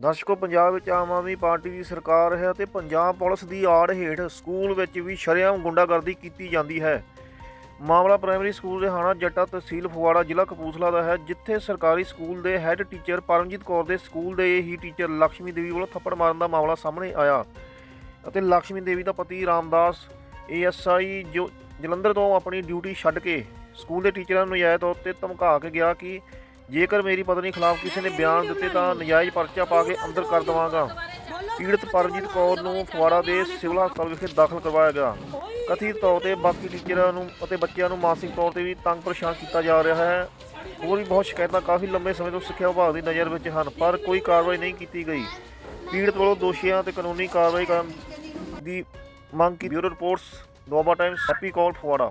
ਦਰਸ਼ਕੋ, ਪੰਜਾਬ ਵਿੱਚ ਆਮ ਆਦਮੀ ਪਾਰਟੀ ਦੀ ਸਰਕਾਰ ਹੈ ਅਤੇ ਪੰਜਾਬ ਪੁਲਿਸ ਦੀ ਆੜ ਹੇਠ ਸਕੂਲ ਵਿੱਚ ਵੀ ਸ਼ਰਿਆਮ ਗੁੰਡਾਗਰਦੀ ਕੀਤੀ ਜਾਂਦੀ ਹੈ। ਮਾਮਲਾ ਪ੍ਰਾਇਮਰੀ ਸਕੂਲ ਰਿਹਾਣਾ, ਜੱਟਾ ਤਹਿਸੀਲ ਫੁਆੜਾ ਜ਼ਿਲ੍ਹਾ ਕਪੂਰਥਲਾ ਦਾ ਹੈ, ਜਿੱਥੇ ਸਰਕਾਰੀ ਸਕੂਲ ਦੇ ਹੈੱਡ ਟੀਚਰ ਪਰਮਜੀਤ ਕੌਰ ਦੇ ਸਕੂਲ ਦੇ ਹੀ ਟੀਚਰ ਲక్ష్ਮੀ ਦੇਵੀ ਵੱਲੋਂ ਥੱਪੜ ਮਾਰਨ ਦਾ ਮਾਮਲਾ ਸਾਹਮਣੇ ਆਇਆ ਅਤੇ ਲక్ష్ਮੀ ਦੇਵੀ ਦਾ ਪਤੀ ਰਾਮਦਾਸ ਏਐਸਆਈ ਜੋ ਜਲੰਧਰ ਤੋਂ ਆਪਣੀ ਡਿਊਟੀ ਛੱਡ ਕੇ ਸਕੂਲ ਦੇ ਟੀਚਰਾਂ ਨੂੰ ਨਜਾਇਜ਼ ਤੌਰ ਤੇ ਧਮਕਾ ਕੇ ਗਿਆ ਕਿ ਜੇਕਰ ਮੇਰੀ ਪਤਨੀ ਖਿਲਾਫ ਕਿਸੇ ਨੇ ਬਿਆਨ ਦਿੱਤੇ ਤਾਂ ਨਜਾਇਜ਼ ਪਰਚਾ ਪਾ ਕੇ ਅੰਦਰ ਕਰ ਦੇਵਾਂਗਾ। ਪੀੜਤ ਪਰਮਜੀਤ ਕੌਰ ਨੂੰ ਫਗਵਾੜਾ ਦੇ ਸਿਵਲ ਹਸਪਤਾਲ ਵਿਖੇ ਦਾਖਲ ਕਰਵਾਇਆ ਗਿਆ। ਕਥਿਤ ਤੌਰ ਤੇ ਬਾਕੀ ਟੀਚਰਾਂ ਨੂੰ ਅਤੇ ਬੱਚਿਆਂ ਨੂੰ ਮਾਨਸਿਕ ਤੌਰ ਤੇ ਵੀ ਤੰਗ ਪਰੇਸ਼ਾਨ ਕੀਤਾ ਜਾ ਰਿਹਾ ਹੈ। ਹੋਰ ਵੀ ਬਹੁਤ ਸ਼ਿਕਾਇਤਾਂ ਕਾਫੀ ਲੰਬੇ ਸਮੇਂ ਤੋਂ ਸਿੱਖਿਆ ਵਿਭਾਗ ਦੀ ਨਜ਼ਰ ਵਿੱਚ ਹਨ ਪਰ ਕੋਈ ਕਾਰਵਾਈ ਨਹੀਂ ਕੀਤੀ ਗਈ। ਪੀੜਤ ਵੱਲੋਂ ਦੋਸ਼ੀਆਂ ਤੇ ਕਾਨੂੰਨੀ ਕਾਰਵਾਈ ਕਰਨ ਦੀ ਮੰਗ ਕੀ bureau reports Doaba Times Happy ਕਾਲ ਫਗਵਾੜਾ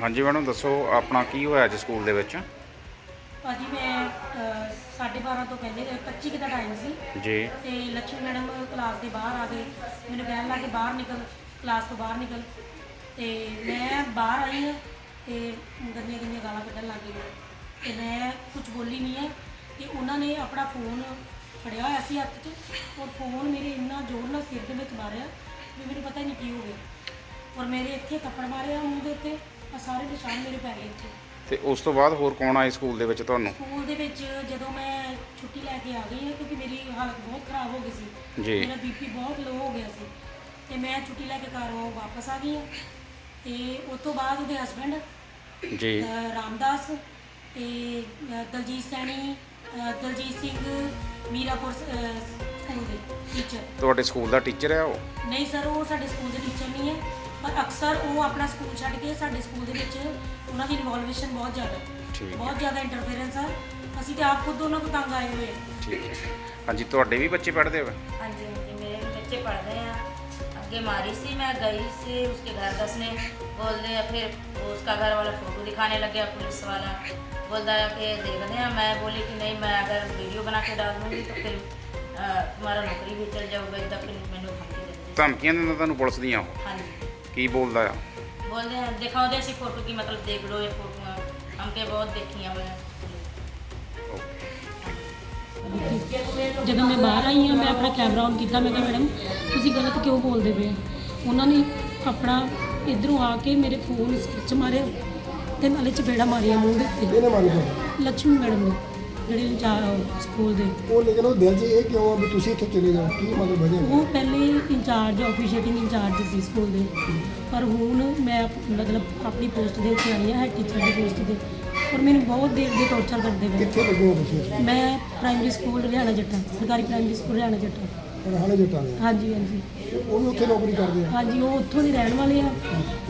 ਹਾਂਜੀ ਮੈਡਮ ਦੱਸੋ ਆਪਣਾ ਕੀ ਹੋਇਆ ਅੱਜ ਸਕੂਲ ਦੇ ਵਿੱਚ? ਭਾਜੀ ਮੈਂ ਅਹ, ਸਾਢੇ 12 ਤੋਂ ਪਹਿਲੇ 25 ਕੁ ਦਾ ਟਾਈਮ ਸੀ। ਜੀ। ਤੇ ਲక్ష్ਮੀ ਮੈਡਮ ਕਲਾਸ ਦੇ ਬਾਹਰ ਆ ਗਏ। ਮੈਨੂੰ ਕਹਿਣ ਲੱਗੇ ਬਾਹਰ ਨਿਕਲ ਕਲਾਸ ਤੋਂ ਬਾਹਰ ਨਿਕਲ। ਤੇ ਮੈਂ ਬਾਹਰ ਆਈ ਹਾਂ ਤੇ ਗੰਦੀਆਂ ਗੰਦੀਆਂ ਗਾਲਾਂ ਕੱਢਣ ਲੱਗ ਗਏ ਤੇ ਮੈਂ ਕੁਝ ਬੋਲੀ ਨਹੀਂ ਹੈ ਤੇ ਉਹਨਾਂ ਨੇ ਆਪਣਾ ਫੋਨ ਫੜਿਆ ਹੋਇਆ ਸੀ ਹੱਥ 'ਚ ਔਰ ਫੋਨ ਮੇਰੇ ਇੰਨਾ ਜ਼ੋਰ ਨਾਲ ਸਿਰ ਦੇ ਵਿੱਚ ਮਾਰਿਆ ਵੀ ਮੈਨੂੰ ਪਤਾ ਹੀ ਨਹੀਂ ਕੀ ਹੋ ਗਿਆ। ਔਰ ਮੇਰੇ ਇੱਥੇ ਥੱਪੜ ਮਾਰਿਆ ਮੂੰਹ ਦੇ ਉੱਤੇ ਆ ਸਾਰੇ ਨਿਸ਼ਾਨ ਮੇਰੇ ਪੈ ਗਏ ਇੱਥੇ। ਤੇ ਉਸ ਤੋਂ ਬਾਅਦ ਹੋਰ ਕੌਣ ਆਏ ਸਕੂਲ ਦੇ ਵਿੱਚ ਤੁਹਾਨੂੰ? ਸਕੂਲ ਦੇ ਵਿੱਚ ਜਦੋਂ ਮੈਂ ਛੁੱਟੀ ਲੈ ਕੇ ਆ ਗਈ ਹਾਂ ਕਿਉਂਕਿ ਮੇਰੀ ਹਾਲਤ ਬਹੁਤ ਖਰਾਬ ਹੋ ਗਈ ਸੀ। ਜੀ। ਮੇਰਾ ਬੀਪੀ ਬਹੁਤ ਲੋ ਹੋ ਗਿਆ ਸੀ। ਤੇ ਮੈਂ ਛੁੱਟੀ ਲੈ ਕੇ ਘਰ ਵਾਪਸ ਆ ਗਈ ਹਾਂ। ਤੇ ਉਸ ਤੋਂ ਬਾਅਦ ਉਹਦੇ ਹਸਬੰਡ ਜੀ। ਰਾਮਦਾਸ ਤੇ ਅ, ਦਲਜੀਤ ਸੈਣੀ ਅ, ਦਲਜੀਤ ਸਿੰਘ ਮੀਰਾਪੁਰ ਸ- ਅ, ਸਕੂਲ ਦੇ ਟੀਚਰ ਤੁਹਾਡੇ ਸਕੂਲ ਦਾ ਟੀਚਰ ਹੈ ਉਹ? ਨਹੀਂ ਸਰ ਉਹ ਸਾਡੇ ਸਕੂਲ ਦੇ ਟੀਚਰ ਨਹੀਂ ਹੈ। ਅਕਸਰ ਉਹ ਆਪਣਾ ਸਕੂਲ ਛੱਡ ਕੇ ਸਾਡੇ ਸਕੂਲ ਦੇ ਵਿੱਚ ਉਹਨਾਂ ਦੀ ਇਨਵੋਲਵੇਸ਼ਨ ਬਹੁਤ ਜ਼ਿਆਦਾ ਠੀਕ ਹੈ। ਬਹੁਤ ਜ਼ਿਆਦਾ ਇੰਟਰਫੇਰੈਂਸ ਆ ਅਸੀਂ ਤੇ ਆਪ ਖੁਦ ਉਹਨਾਂ ਕੋਲ ਤੰਗ ਆਏ ਹੋਏ ਹਾਂ ਠੀਕ ਹੈ ਹਾਂਜੀ ਤੁਹਾਡੇ ਵੀ ਬੱਚੇ ਪੜ੍ਹਦੇ ਹੋ ਹਾਂਜੀ ਹਾਂਜੀ मेरे भी बच्चे पढ़ रहे हैं आगे मारी सी मैं गई सी उसके घर दसने बोल रहे फिर वो उसका घर वाला फोटो दिखाने लग गया पुलिस वाला बोलता है कि देख रहे हैं मैं बोली कि नहीं मैं अगर वीडियो बना के डाल दूँगी तो फिर अ, तुम्हारा नौकरी भी चल जाऊगा इतना फिर मैंने धमकी दे दी ਧਮਕੀਆਂ ਦਿੰਦਾ ਤੁਹਾਨੂੰ ਪੁਲਿਸ ਦੀਆਂ ਉਹ हाँ जी ਕੀ ਬੋਲਦਾ ਆ? बोलते हैं दिखाओ ऐसी फोटो की मतलब देख लो ये फोटो हम के बहुत देखी हैं मैंने ਜਦੋਂ ਮੈਂ ਬਾਹਰ ਆਈ ਹਾਂ ਮੈਂ ਆਪਣਾ ਕੈਮਰਾ ਔਨ ਕੀਤਾ ਮੈਂ ਕਿਹਾ ਮੈਡਮ ਤੁਸੀਂ ਗਲਤ ਕਿਉਂ ਬੋਲਦੇ ਪਏ ਉਹਨਾਂ ਨੇ ਆਪਣਾ ਇਧਰੋਂ ਆ ਕੇ ਮੇਰੇ ਫੋਨ ਵਿੱਚ ਮਾਰਿਆ ਤੇ ਨਾਲੇ ਚਪੇੜਾ ਮਾਰਿਆ ਮੂੰਹ ਦੇ ਲਕਸ਼ਮੀ ਮੈਡਮ ਨੇ। ਜਿਹੜੇ ਇੰਚਾਰਜ ਸਕੂਲ ਦੇ। ਉਹ ਲੇਕਿਨ ਉਹ ਦਿਲ 'ਚ ਇਹ ਕਿਉਂ ਆ ਵੀ ਤੁਸੀਂ ਇੱਥੋਂ ਚਲੇ ਜਾਓ? ਕੀ ਮਤਲਬ ਵਜ੍ਹਾ ਉਹ ਪਹਿਲੇ ਇੰਚਾਰਜ ਆਫੀਸ਼ੀਏਟਿੰਗ ਇੰਚਾਰਜ ਸੀ ਸਕੂਲ ਦੇ। ਪਰ ਹੁਣ ਮੈਂ ਆਪ- ਮਤਲਬ ਆਪਣੀ ਪੋਸਟ ਦੇ ਉੱਤੇ ਆਈ ਹਾਂ ਹੈਡ ਟੀਚਰ ਦੀ ਪੋਸਟ ਤੇ। ਔਰ ਮੈਨੂੰ ਬਹੁਤ ਦੇਰ ਦੇ ਟੌਰਚਰ ਕਰਦੇ ਪਏ। ਕਿੱਥੇ ਲੱਗੇ ਹੋ ਤੁਸੀਂ? ਮੈਂ ਪ੍ਰਾਇਮਰੀ ਸਕੂਲ ਹਰਿਆਣਾ ਜੱਟਾਂ ਸਰਕਾਰੀ ਪ੍ਰਾਇਮਰੀ ਸਕੂਲ ਹਰਿਆਣਾ ਜੱਟਾਂ। ਹਾਲੇ ਜੱਟਾਂ ਦੇ? ਹਾਂਜੀ ਹਾਂਜੀ। ਉਹ ਵੀ ਉੱਥੇ ਨੌਕਰੀ ਕਰਦੇ ਆ? ਹਾਂਜੀ ਉਹ ਉੱਥੋਂ ਦੇ ਰਹਿਣ ਵਾਲੇ ਆ।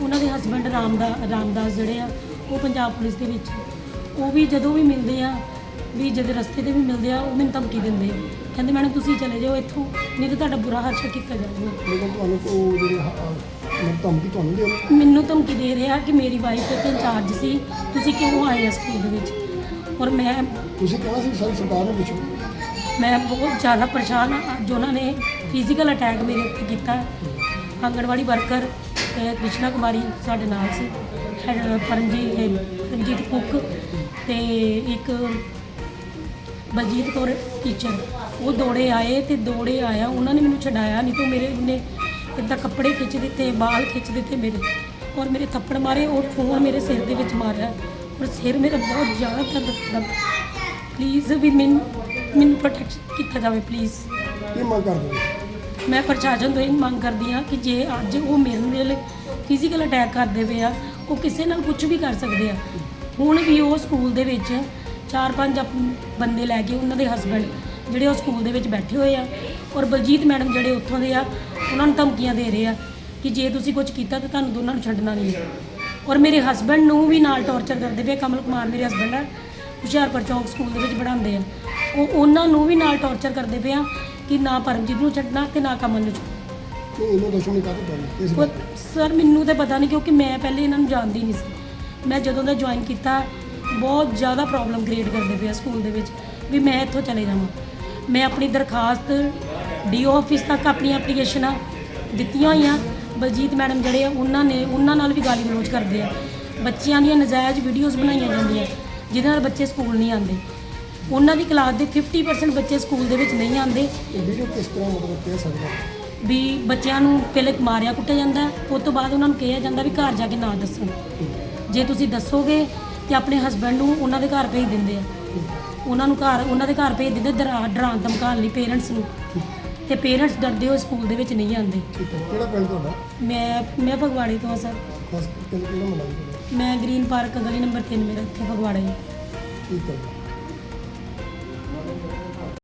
ਉਹਨਾਂ ਦੇ ਹਸਬੰਡ ਰਾਮਦਾ ਰਾਮਦਾਸ ਜਿਹੜੇ ਆ ਉਹ ਪੰਜਾਬ ਪੁਲਿਸ ਦੇ ਵਿੱਚ। ਉਹ ਵੀ ਜਦੋਂ ਵੀ ਮਿਲਦੇ ਆ ਵੀ ਜਦ ਰਸਤੇ ਤੇ ਵੀ ਮਿਲਦੇ ਆ ਉਹ ਮੈਨੂੰ ਧਮਕੀ ਦਿੰਦੇ। ਕਹਿੰਦੇ ਮੈਡਮ ਤੁਸੀਂ ਚਲੇ ਜਾਓ ਇੱਥੋਂ ਨਹੀਂ ਤਾਂ ਤੁਹਾਡਾ ਬੁਰਾ ਹਾਦਸਾ ਕੀਤਾ ਜਾਊਗਾ ਲੇਕਿਨ ਤੁਹਾਨੂੰ ਉਹ ਜਿਹੜੇ ਹ- ਅਹ ਮਤਲਬ ਧਮਕੀ ਤੁਹਾਨੂੰ ਦੇ ਰਹੇ? ਮੈਨੂੰ ਧਮਕੀ ਦੇ ਰਿਹਾ ਕਿ ਮੇਰੀ ਵਾਈਫ ਇੱਥੇ ਇੰਚਾਰਜ ਸੀ ਤੁਸੀਂ ਕਿਉਂ ਆਏ ਆ ਸਕੂਲ ਦੇ ਵਿੱਚ ਔਰ ਮੈਂ ਤੁਸੀਂ ਕਹਿਣਾ ਸੀ ਸਾਰੀ ਸਰਕਾਰ ਨੂੰ ਪੁੱਛੋ ਮੈਂ ਬਹੁਤ ਜ਼ਿਆਦਾ ਪਰੇਸ਼ਾਨ ਹਾਂ ਅੱਜ ਉਹਨਾਂ ਨੇ ਫਿਜ਼ੀਕਲ ਅਟੈਕ ਮੇਰੇ ਉੱਤੇ ਕੀਤਾ ਆਂਗਣਵਾੜੀ ਵਰਕਰ ਕ੍ਰਿਸ਼ਨਾ ਕੁਮਾਰੀ ਸਾਡੇ ਨਾਲ ਸੀ ਹੈਡ- ਪਰਮਜੀਤ ਇਹ ਪਰਮਜੀਤ ਕੁੱਕ ਤੇ ਇੱਕ ਬਲਜੀਤ ਕੌਰ ਟੀਚਰ ਉਹ ਦੌੜੇ ਆਏ ਤੇ ਦੌੜੇ ਆਇਆ ਉਹਨਾਂ ਨੇ ਮੈਨੂੰ ਛਡਾਇਆ ਨਹੀਂ ਤਾਂ ਮੇਰੇ ਉਹਨੇ ਇੱਦਾਂ ਕੱਪੜੇ ਖਿੱਚ ਦਿੱਤੇ ਬਾਲ ਖਿੱਚ ਦਿੱਤੇ ਮੇਰੇ ਔਰ ਮੇਰੇ ਥੱਪੜ ਮਾਰੇ ਔਰ ਫੋਨ ਮੇਰੇ ਸਿਰ ਦੇ ਵਿੱਚ ਮਾਰਿਆ ਔਰ ਸਿਰ ਮੇਰਾ ਬਹੁਤ ਜ਼ਿਆਦਾ ਦਰਦ ਕਰਦਾ। ਪਲੀਜ਼ ਵੀ ਮੈਨੂੰ ਮੈਨੂੰ ਪ੍ਰੋਟੈਕਸ਼ਨ ਕੀਤਾ ਜਾਵੇ ਪਲੀਜ਼ ਕੀ ਮੰਗ ਕਰਦੇ ਹੋ? ਮੈਂ ਪ੍ਰਸ਼ਾਸਨ ਤੋਂ ਇਹ ਮੰਗ ਕਰਦੀ ਹਾਂ ਕਿ ਜੇ ਅੱਜ ਉਹ ਮੇਰੇ ਨਾਲ ਫਿਜ਼ੀਕਲ ਅਟੈਕ ਕਰਦੇ ਪਏ ਆ ਉਹ ਕਿਸੇ ਨਾਲ ਕੁਝ ਵੀ ਕਰ ਸਕਦੇ ਆ। ਹੁਣ ਵੀ ਉਹ ਸਕੂਲ ਦੇ ਵਿੱਚ ਚਾਰ ਪੰਜ ਅਪ- ਬੰਦੇ ਲੈ ਕੇ ਉਹਨਾਂ ਦੇ ਹਸਬੰਡ ਜਿਹੜੇ ਉਹ ਸਕੂਲ ਦੇ ਵਿੱਚ ਬੈਠੇ ਹੋਏ ਆ। ਔਰ ਬਲਜੀਤ ਮੈਡਮ ਜਿਹੜੇ ਉੱਥੋਂ ਦੇ ਆ ਉਹਨਾਂ ਨੂੰ ਧਮਕੀਆਂ ਦੇ ਰਹੇ ਆ ਕਿ ਜੇ ਤੁਸੀਂ ਕੁਝ ਕੀਤਾ ਤਾਂ ਤੁਹਾਨੂੰ ਦੋਨਾਂ ਨੂੰ ਛੱਡਣਾ ਨਹੀਂ। ਹੈ ਔਰ ਮੇਰੇ ਹਸਬੰਡ ਨੂੰ ਵੀ ਨਾਲ ਟੌਰਚਰ ਕਰਦੇ ਪਏ ਕਮਲ ਕੁਮਾਰ ਮੇਰੇ ਹਸਬੰਡ ਆ ਹੁਸ਼ਿਆਰਪੁਰ ਚੌਂਕ ਸਕੂਲ ਦੇ ਵਿੱਚ ਪੜ੍ਹਾਉਂਦੇ ਆ। ਉਹ ਉਹਨਾਂ ਨੂੰ ਵੀ ਨਾਲ ਟੌਰਚਰ ਕਰਦੇ ਪਏ ਆ ਕਿ ਨਾ ਪਰਮਜੀਤ ਨੂੰ ਛੱਡਣਾ ਤੇ ਨਾ ਕਮਲ ਨੂੰ ਛੱਡਣਾ। ਨਹੀਂ ਇਹਨੂੰ ਦੁਸ਼ਮਣੀ ਕਾਹਤੋਂ ਪਈ ਇਸ ਉਹ ਬਾਤ ਸਰ ਮੈਨੂੰ ਤਾਂ ਪਤਾ ਨਹੀਂ ਕਿਉਂਕਿ ਮੈਂ ਪਹਿਲੇ ਇਹਨਾਂ ਨੂੰ ਜਾਣਦੀ ਨਹੀਂ ਸੀ। ਮੈਂ ਜਦੋਂ ਦਾ ਜੁਆਇਨ ਕੀਤਾ ਬਹੁਤ ਜ਼ਿਆਦਾ ਪ੍ਰੋਬਲਮ ਕ੍ਰੀਏਟ ਕਰਦੇ ਪਏ ਆ ਸਕੂਲ ਦੇ ਵਿੱਚ ਵੀ ਮੈਂ ਇੱਥੋਂ ਚਲੇ ਜਾਵਾਂ। ਮੈਂ ਆਪਣੀ ਦਰਖਾਸਤ ਡੀਓ ਆਫਿਸ ਤੱਕ ਆਪਣੀਆਂ ਐਪਲੀਕੇਸ਼ਨਾਂ ਦਿੱਤੀਆਂ ਹੋਈਆਂ। ਬਲਜੀਤ ਮੈਡਮ ਜਿਹੜੇ ਆ ਉਹਨਾਂ ਨੇ ਉਹਨਾਂ ਨਾਲ ਵੀ ਗਾਲੀ ਗਲੋਚ ਕਰਦੇ ਆ। ਬੱਚਿਆਂ ਦੀਆਂ ਨਜਾਇਜ਼ ਵੀਡੀਓਜ਼ ਬਣਾਈਆਂ ਜਾਂਦੀਆਂ ਜਿਹਦੇ ਨਾਲ ਬੱਚੇ ਸਕੂਲ ਨਹੀਂ ਆਉਂਦੇ। ਉਹਨਾਂ ਦੀ ਕਲਾਸ ਦੇ 50% ਬੱਚੇ ਸਕੂਲ ਦੇ ਵਿੱਚ ਨਹੀਂ ਆਉਂਦੇ। ਇਹ ਵੀਡੀਓ ਕਿਸ ਤਰ੍ਹਾਂ ਮਤਲਬ ਕਹਿ ਸਕਦਾ? ਵੀ ਬੱਚਿਆਂ ਨੂੰ ਪਹਿਲੇ ਮਾਰਿਆ ਕੁੱਟਿਆ ਜਾਂਦਾ ਉਸ ਤੋਂ ਬਾਅਦ ਉਹਨਾਂ ਨੂੰ ਕਿਹਾ ਜਾਂਦਾ ਵੀ ਘਰ ਜਾ ਕੇ ਨਾ ਦੱਸਣ। ਜੇ ਤੁਸੀਂ ਦੱਸੋਗੇ ਤੇ ਆਪਣੇ ਹਸਬੰਡ ਨੂੰ ਉਹਨਾਂ ਦੇ ਘਰ ਭੇਜ ਦਿੰਦੇ ਆ। ਉਹਨਾਂ ਨੂੰ ਘਰ ਉਹਨਾਂ ਦੇ ਘਰ ਭੇਜ ਦਿੰਦੇ ਡਰਾ ਡਰਾਉਣ ਧਮਕਾਉਣ ਲਈ ਪੇਰੈਂਟਸ ਨੂੰ। ਤੇ ਪੇਰੈਂਟਸ ਡਰਦੇ ਹੋਏ ਸਕੂਲ ਦੇ ਵਿੱਚ ਨਹੀਂ ਆਉਂਦੇ। ਠੀਕ ਹੈ ਕਿਹੜਾ ਪਿੰਡ ਤੁਹਾਡਾ? ਮੈਂ ਮੈਂ ਫਗਵਾੜੇ ਤੋਂ ਹਾਂ ਸਰ। ਕਿਹੜਾ ਮੈਂ ਗ੍ਰੀਨ ਪਾਰਕ ਗਲੀ ਨੰਬਰ 3 ਮੇਰਾ ਇੱਥੇ ਫਗਵਾੜੇ ਹੈ। ਠੀਕ ਹੈ। ਜੀ